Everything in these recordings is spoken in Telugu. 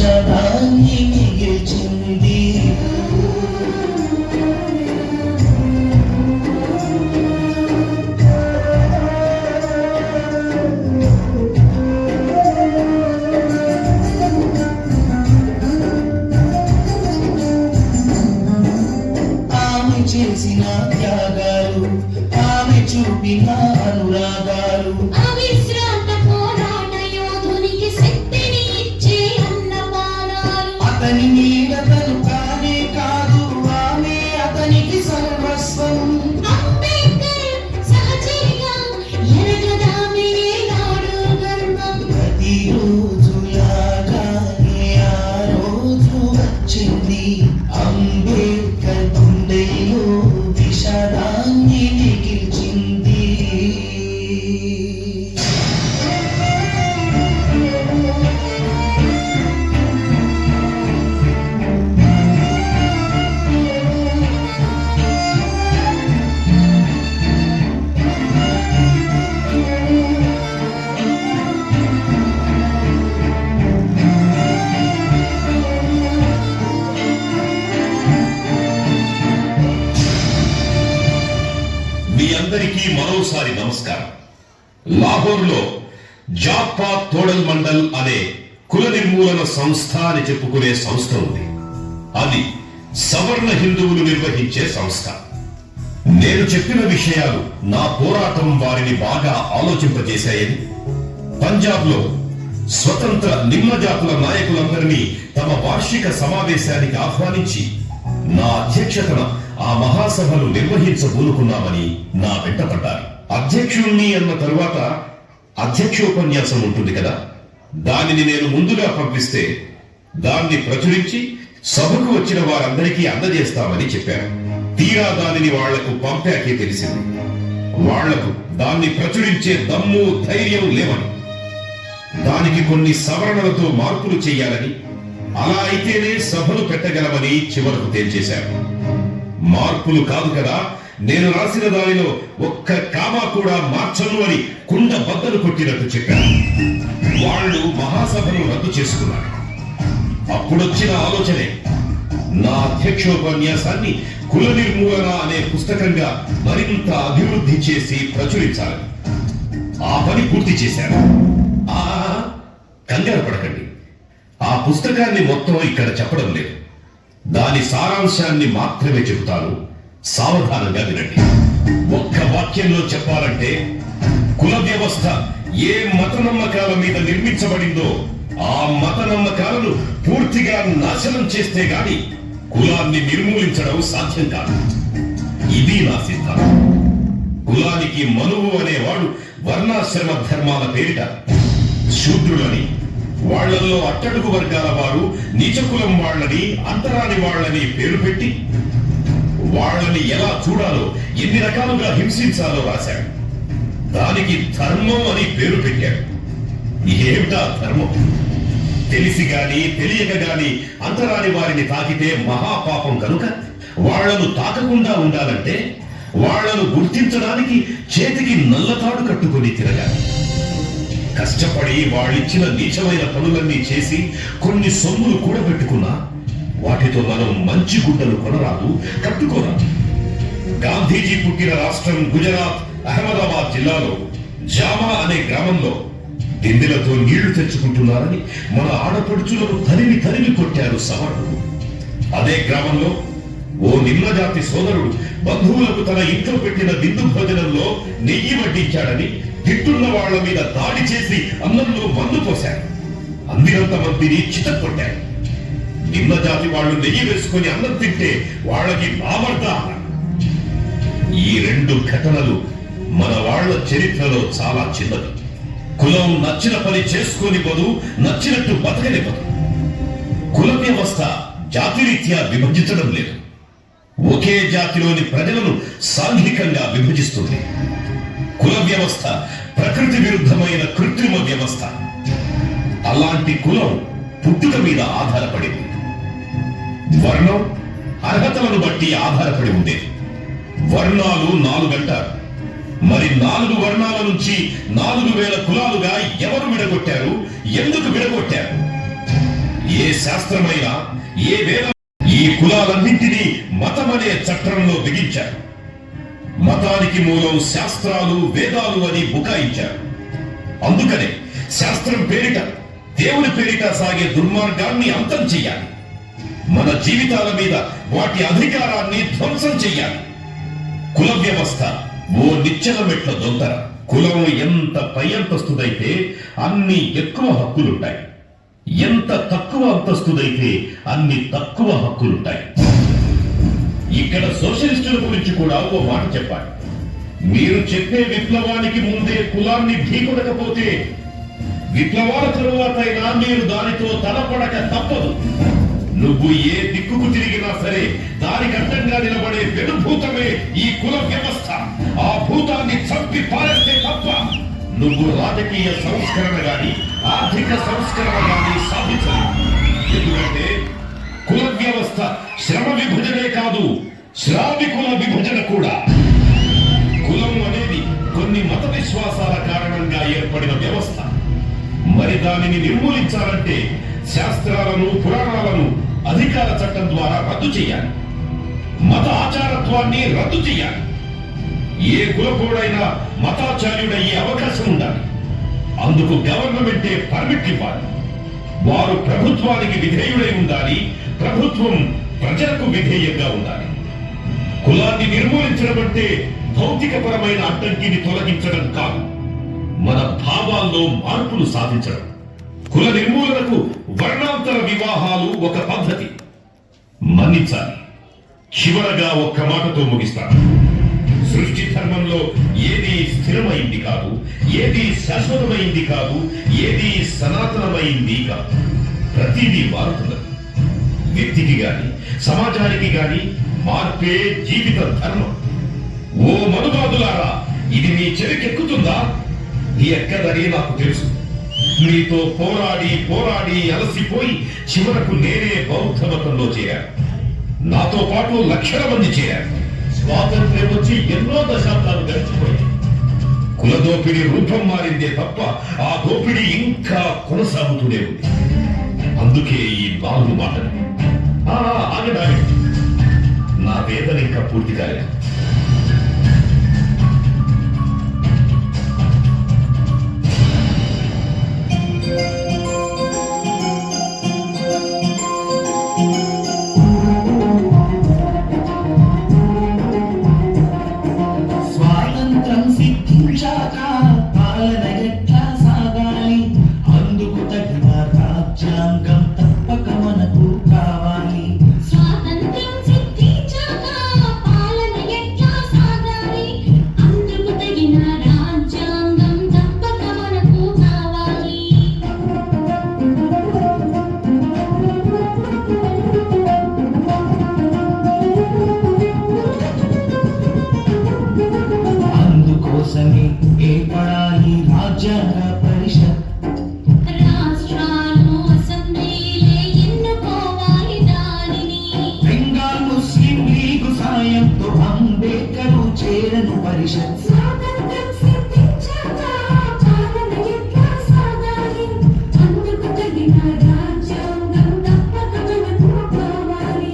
విషాదాన్ని మిగిల్చింది ఆమె చేసిన త్యాగాలు ఆమె చూపిన అనురాగాలు. అవిశ్రాంత మరోసారి నమస్కారం. లాహోర్లో జాపా తోడల్ మండల్ అనే కుల నిర్మూలన సంస్థ అని చెప్పుకునే సంస్థ ఉంది. అది సవర్ణ హిందువులు నిర్వహించే సంస్థ. నేను చెప్పిన విషయాలు నా పోరాటం వారిని బాగా ఆలోచింపజేశాయని పంజాబ్లో స్వతంత్ర నిమ్మజాతుల నాయకులందరినీ తమ వార్షిక సమావేశానికి ఆహ్వానించి నా అధ్యక్షతన ఆ మహాసభను నిర్వహించబోనుకున్నామని నా వెంటపడ్డారు. అధ్యక్షుణ్ణి అన్న తరువాత అధ్యక్షోపన్యాసం ఉంటుంది కదా. దానిని నేను ముందుగా పంపిస్తే దాన్ని ప్రచురించి సభకు వచ్చిన వారందరికీ అందజేస్తామని చెప్పారు తీరా దానిని వాళ్ళకు పంపాకే తెలిసింది. వాళ్ళకు దాన్ని ప్రచురించే దమ్ము ధైర్యం లేవని. దానికి కొన్ని సవరణలతో మార్పులు చేయాలని అలా అయితేనే సభలు పెట్టగలమని చివరకు తేల్చేశారు మార్పులు కాదు కదా నేను రాసిన దానిలో ఒక్క కామా కూడా మార్చను అని కుండ బద్దలు కొట్టినట్టు చెప్పారు. వాళ్ళు మహాసభను రద్దు చేసుకున్నారు. అప్పుడొచ్చిన ఆలోచనే నా అధ్యక్షోపన్యాసాన్ని కుల నిర్మూలన అనే పుస్తకంగా మరింత అభివృద్ధి చేసి ప్రచురించాలి ఆ పని పూర్తి చేశారు ఆ కంగారు పడకండి. ఆ పుస్తకాన్ని మొత్తం ఇక్కడ చెప్పడం లేదు. దాని సారాంశాన్ని మాత్రమే చెబుతాను. సావధానంగా వినండి. ఒక్క వాక్యంలో చెప్పాలంటే కుల వ్యవస్థ ఏ మత నమ్మకాల మీద నిర్మించబడిందో ఆ మత నమ్మకాలను పూర్తిగా నాశనం చేస్తే గాని కులాన్ని నిర్మూలించడం సాధ్యం కాదు. ఇది నా సిద్ధాంతం. కులానికి మనువు అనేవాడు వర్ణాశ్రమ ధర్మాల పేరిట శూద్రులని వాళ్ళల్లో అట్టడుగు వర్గాల వారు నీచకులం వాళ్ళని అంతరాని వాళ్ళని పేరు పెట్టి వాళ్ళని ఎలా చూడాలో ఎన్ని రకాలుగా హింసించాలో రాశాడు. దానికి ధర్మం అని పేరు పెట్టాడు. ఏమిటా ధర్మం? తెలిసి గాని తెలియక గాని అంతరాని వారిని తాకితే మహాపాపం కనుక వాళ్ళను తాకకుండా ఉండాలంటే వాళ్ళను గుర్తించడానికి చేతికి నల్లతాడు కట్టుకొని తిరగాలి. కష్టపడి వాళ్ళిచ్చిన నీచమైన పనులన్నీ చేసి కొన్ని సొమ్ములు కూడబెట్టుకున్నా వాటితో మనం మంచి గుడ్డలు కొనరాదు కట్టుకోరాదు. గాంధీజీ పుట్టిన రాష్ట్రం గుజరాత్ అహ్మదాబాద్ జిల్లాలో జామా అనే గ్రామంలో దిండిలతో నీళ్ళు తెచ్చుకుంటున్నారని మన ఆడపడుచులను తరిమి తరిమి కొట్టారు సవర్ణుడు అదే గ్రామంలో ఓ నిమ్మజాతి సోదరుడు బంధువులకు తన ఇంట్లో పెట్టిన విందు భోజనంలో నెయ్యి వడ్డించాడని తిట్టున్న వాళ్ళ మీద దాడి చేసి అన్నంలో మందు పోశారు. అందినంత మందిని చితక్కొట్టారు. నిమ్న జాతి వాళ్ళు నెయ్యి వేసుకొని అన్నం తింటే వాళ్ళకి బావర్దా ఈ రెండు ఘటనలు మన వాళ్ళ చరిత్రలో చాలా చిన్నది కులం నచ్చిన పని చేసుకొని పోదు నచ్చినట్టు బతకనివ్వదు కుల వ్యవస్థ జాతిరీత్యా విభజించడం లేదు. ఒకే జాతిలోని ప్రజలను సాంఘికంగా విభజిస్తుంది. కుల వ్యవస్థ ప్రకృతి విరుద్ధమైన కృత్రిమ వ్యవస్థ. అలాంటి కులం పుట్టుక మీద ఆధారపడింది. వర్ణం అర్హతలను బట్టి ఆధారపడి ఉండేది వర్ణాలు నాలుగంటారు మరి నాలుగు వర్ణాల నుంచి నాలుగు వేల కులాలుగా ఎవరు విడగొట్టారు? ఎందుకు విడగొట్టారు? ఏ శాస్త్రమైనా ఏ వేదం ఈ కులాలన్నింటినీ మతమనే చట్రంలో బిగించారు. మతానికి మూలం శాస్త్రాలు వేదాలు అని బుకాయించారు. అందుకనే శాస్త్రం పేరిట దేవుని పేరిట సాగే దుర్మార్గాన్ని అంతం చెయ్యాలి. మన జీవితాల మీద వాటి అధికారాన్ని ధ్వంసం చెయ్యాలి. కుల వ్యవస్థ ఓ నిచ్చెల మెట్ల దొంతర కులం ఎంత పై అంతస్తుదైతే అన్ని ఎక్కువ హక్కులుంటాయి. ఎంత తక్కువ అంతస్తుదైతే అన్ని తక్కువ హక్కులుంటాయి. ఇక్కడ సోషలిస్టుల గురించి కూడా ఓ మాట చెప్పాలి. మీరు చెప్పే విప్లవానికి ముందే కులాన్ని ఢీకొనకపోతే విప్లవాల తరువాతైనా మీరు దానితో తలపడక తప్పదు. నువ్వు ఏ దిక్కుకు తిరిగినా సరే దానికి అడ్డంగా నిలబడే వెనుభూతమే ఈ కుల వ్యవస్థ. ఆ భూతాన్ని చంపి పారేస్తే తప్ప నువ్వు రాజకీయ సంస్కరణ గాని ఆర్థిక సంస్కరణ గాని సాధించలేవు. ఎందుకంటే కుల వ్యవస్థ శ్రమ విభజనే కాదు శ్రామికుల విభజన కూడా. కులం అనేది కొన్ని మత విశ్వాసాల కారణంగా ఏర్పడిన వ్యవస్థ. మరి దానిని నిర్మూలించాలంటే శాస్త్రాలను పురాణాలను అధికార చట్టం ద్వారా రద్దు చేయాలి. మత ఆచారత్వాన్ని రద్దు చేయాలి. ఏ కులపోడైనా మతాచార్యుడయ్యే అవకాశం ఉండాలి. అందుకు గవర్నమెంటే పర్మిట్ ఇవ్వాలి. వారు ప్రభుత్వానికి విధేయుడై ఉండాలి. ప్రభుత్వం ప్రజలకు విధేయంగా ఉండాలి. కులాన్ని నిర్మూలించడం అంటే భౌతికపరమైన అడ్డంకిని తొలగించడం కాదు. మన భావాల్లో మార్పులు సాధించడం. కుల నిర్మూలనకు వర్ణాంతర వివాహాలు ఒక పద్ధతి. మన్నించాలి. చివరగా ఒక్క మాటతో ముగిస్తాను. సృష్టి ధర్మంలో ఏది స్థిరమైంది కాదు ఏది శాశ్వతమైంది కాదు ఏది సనాతనమైంది కాదు. ప్రతిదీ మారుతున్నది. వ్యక్తికి గాని సమాజానికి గాని మార్పే జీవిత ధర్మం. ఓ మనుబాదులారా ఇది మీ చెవికెక్కుతుందా? ఎక్కదని నాకు తెలుసు. మీతో పోరాడి పోరాడి అలసిపోయి చివరకు నేనే బౌద్ధ మతంలో చేరాను. నాతో పాటు లక్షల మంది చేరారు. స్వాతంత్ర్యం వచ్చి ఎన్నో దశాబ్దాలు గడిచిపోయాయి. కుల దోపిడీ రూపం మారిందే తప్ప ఆ దోపిడీ ఇంకా కొనసాగుతూనే ఉంది. అందుకే ఈ నాలుగు మాటలు. ఆ, ఆగండి, ఆగండి. నా వేదన ఇంకా పూర్తి కాలేదు. 长江。మనకు కావాలి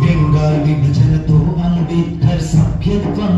బెంగాల్ విభజనతో అంబేద్కర్ సభ్యత్వం